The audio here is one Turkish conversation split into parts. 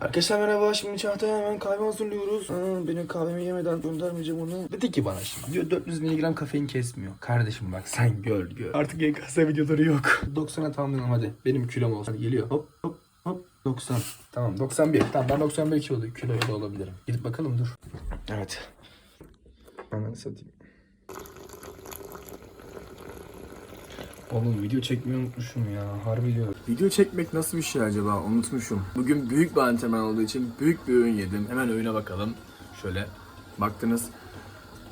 Arkadaşlar merhaba şimdi Çağatay'a hemen kahve hazırlıyoruz. Aa, benim kahvemi yemeden göndermeyeceğim onu. Dedi ki bana şimdi diyor 400 mg kafein kesmiyor. Kardeşim bak sen gör gör. Artık YKS videoları yok. 90'a tamamlayalım hadi. Benim kilom olsun. Hadi geliyor. Hop hop hop 90. Tamam 91. Tamam ben 91 kilo kiloya da olabilirim. Gidip bakalım dur. Evet. Ananı satayım. Oğlum video çekmeyi unutmuşum ya. Harbi diyorum. Video çekmek nasıl bir şey acaba? Unutmuşum. Bugün büyük bir antrenman olduğu için büyük bir öğün yedim. Hemen öğüne bakalım. Şöyle baktınız.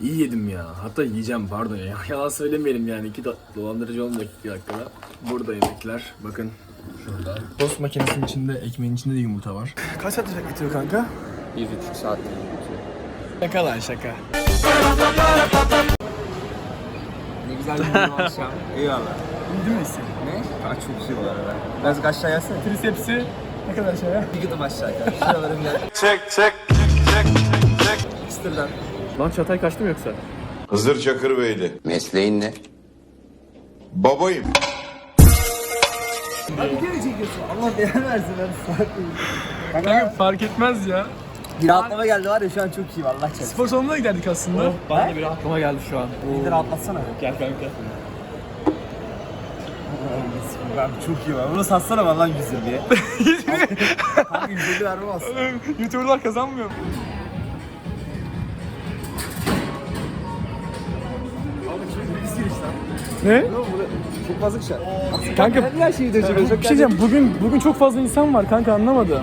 İyi yedim ya. Hatta yiyeceğim pardon ya. Yalan söylemeyelim yani. İki dolandırıcı olmayacak iki dakikada. Burada yemekler. Bakın şurada. Tost makinesinin içinde, ekmeğin içinde de yumurta var. Kaç saat bitiyor kanka? Bir buçuk saat bitiyor. Şaka lan şaka. Ne güzel bir akşam. Eyvallah. İyi mi misin? Ne? Aa, çok şey bu arada. Biraz aşağı yazsana. Trisepsi ne kadar aşağıya? Bir gıdım aşağı. Şuralarım gel. Kıstırdan. Lan Çatay kaçtı mı yoksa? Hızır Çakırbeyli. Mesleğin ne? Babayım. Allah belanı versin ben fark etmez ya. Bir rahatlama geldi var ya şu an çok iyi vallahi çabuk. Spor salonuna giderdik aslında. Bana da bir rahatlama geldi şu an. Bir de rahatlatsana. Gel kanka. Ben çok iyi var. Bunu satsana vallahi 100 diye. Kanka 150 vermem aslında. YouTuber'lar kazanmıyor mu? Ne? Çok fazla kişi. Kanka her şeyi de bir şey diyeceğim. Bugün bugün çok fazla insan var kanka anlamadı.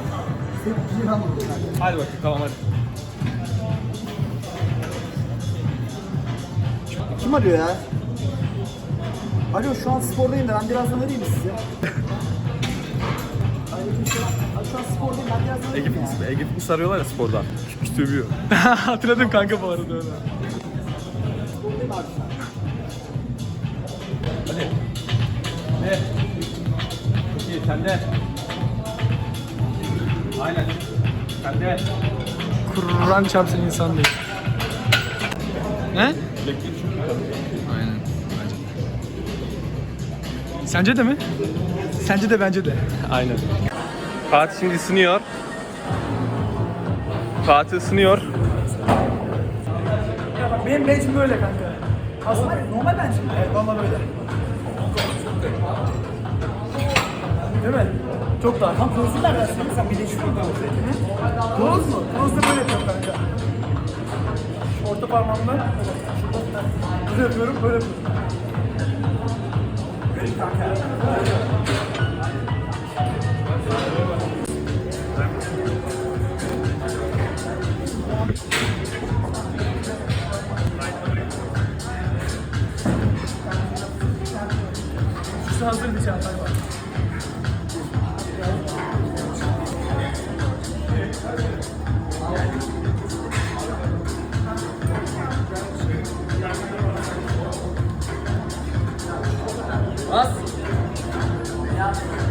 Hadi bakayım tamam hadi. Kim arıyor ya? Alo şu an spordayım da ben birazdan arayayım sizi? Aleykümselam. Abi şu an spordayım ben birazdan arayayım Ege ya. Fitness, Ege Fitness arıyorlar ya spordan. Çıkmış dövüyor. Hatırladım kanka bu arada öyle. Spordayım abi şu an. Ne? İyi sende. Aynen. Sende. Kur'an çarpsın insan değil. Ne? Aynen. Sence de mi? Sence de bence de. Aynen. Fatih şimdi ısınıyor. Fatih ısınıyor. Ya bak benim bench'im böyle kanka. Aslında normal bench'im. Evet valla böyle. Değil mi? Çok daha. Tam klozu nereden sen? Sen bir de şu klozu. Kloz mu? Kloz da böyle yapıyorum kanka. Orta parmağımla böyle. Böyle yapıyorum, böyle yapıyorum. Böyle kanka.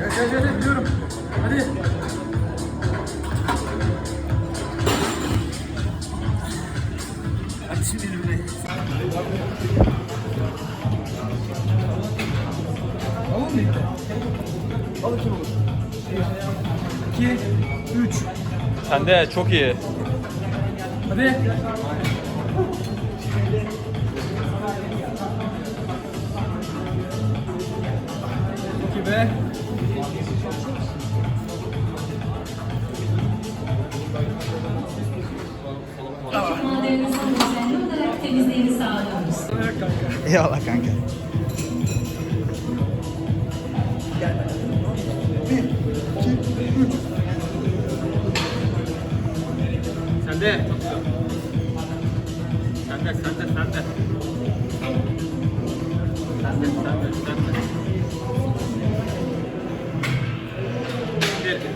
Evet evet evet biliyorum. Hadi. Hadi şimdi elimle. Alalım mı? Al iki olur. İki, üç. Sende çok iyi. Hadi. İki be. Ekipmanlarınızın düzenli olarak temizliğini sağlıyoruz. Evet kanka. Eyvallah kanka. Sende. Sende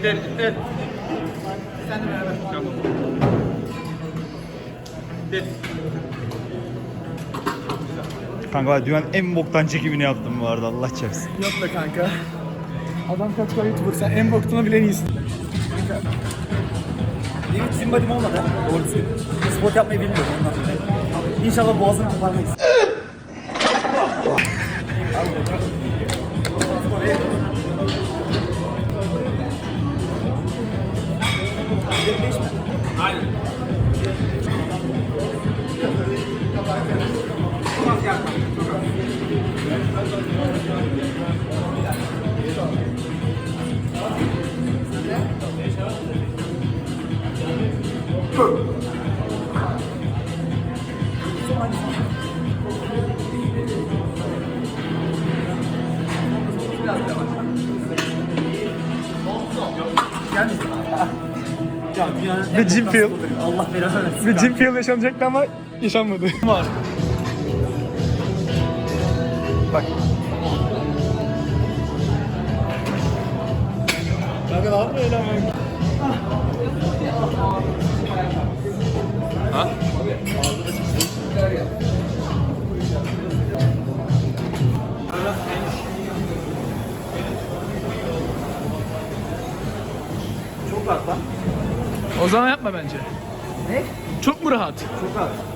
İttir ittir. Sen de beraber. Tamam. İttir. Kanka dünyanın en boktan çekimini yaptım bu arada Allah çarpsın. Yok be kanka. Adam kaç kadar YouTuber sen en boktuğunu bile iyisin. Benim hiç simbadim olmadı. Doğru düzgün. Spor yapmayı bilmiyorum ondan. İnşallah boğazını koparmayız. Ve Jim Field. Allah belanı versin. Ve Jim Field yaşanacaktı ama yaşanmadı. Var. Bak. Kanka ne yapıyor lan Ha? Çok rahat lan. O zaman yapma bence. Ne? Çok mu rahat? Çok rahat.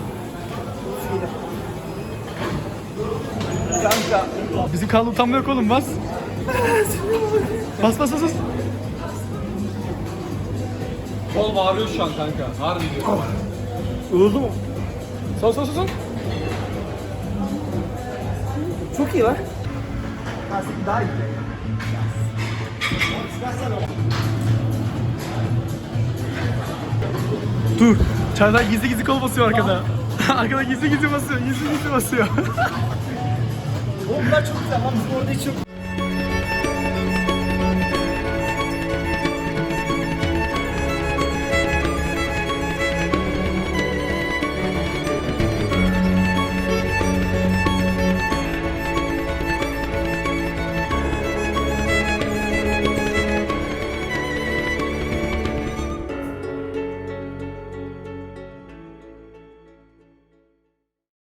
Kanka. Bizim kanlı utanma yok oğlum bas. bas bas bas. bas. Kol bağırıyor şu an kanka. Harbi diyor. Oldu mu? Sol sol sol sol. Çok iyi lan. Aslında daha iyi. Dur. Çağlar gizli gizli kol basıyor arkada. arkada gizli gizli basıyor. Gizli gizli basıyor. Oğlum bunlar çok güzel. Lan bizim orada hiç yok.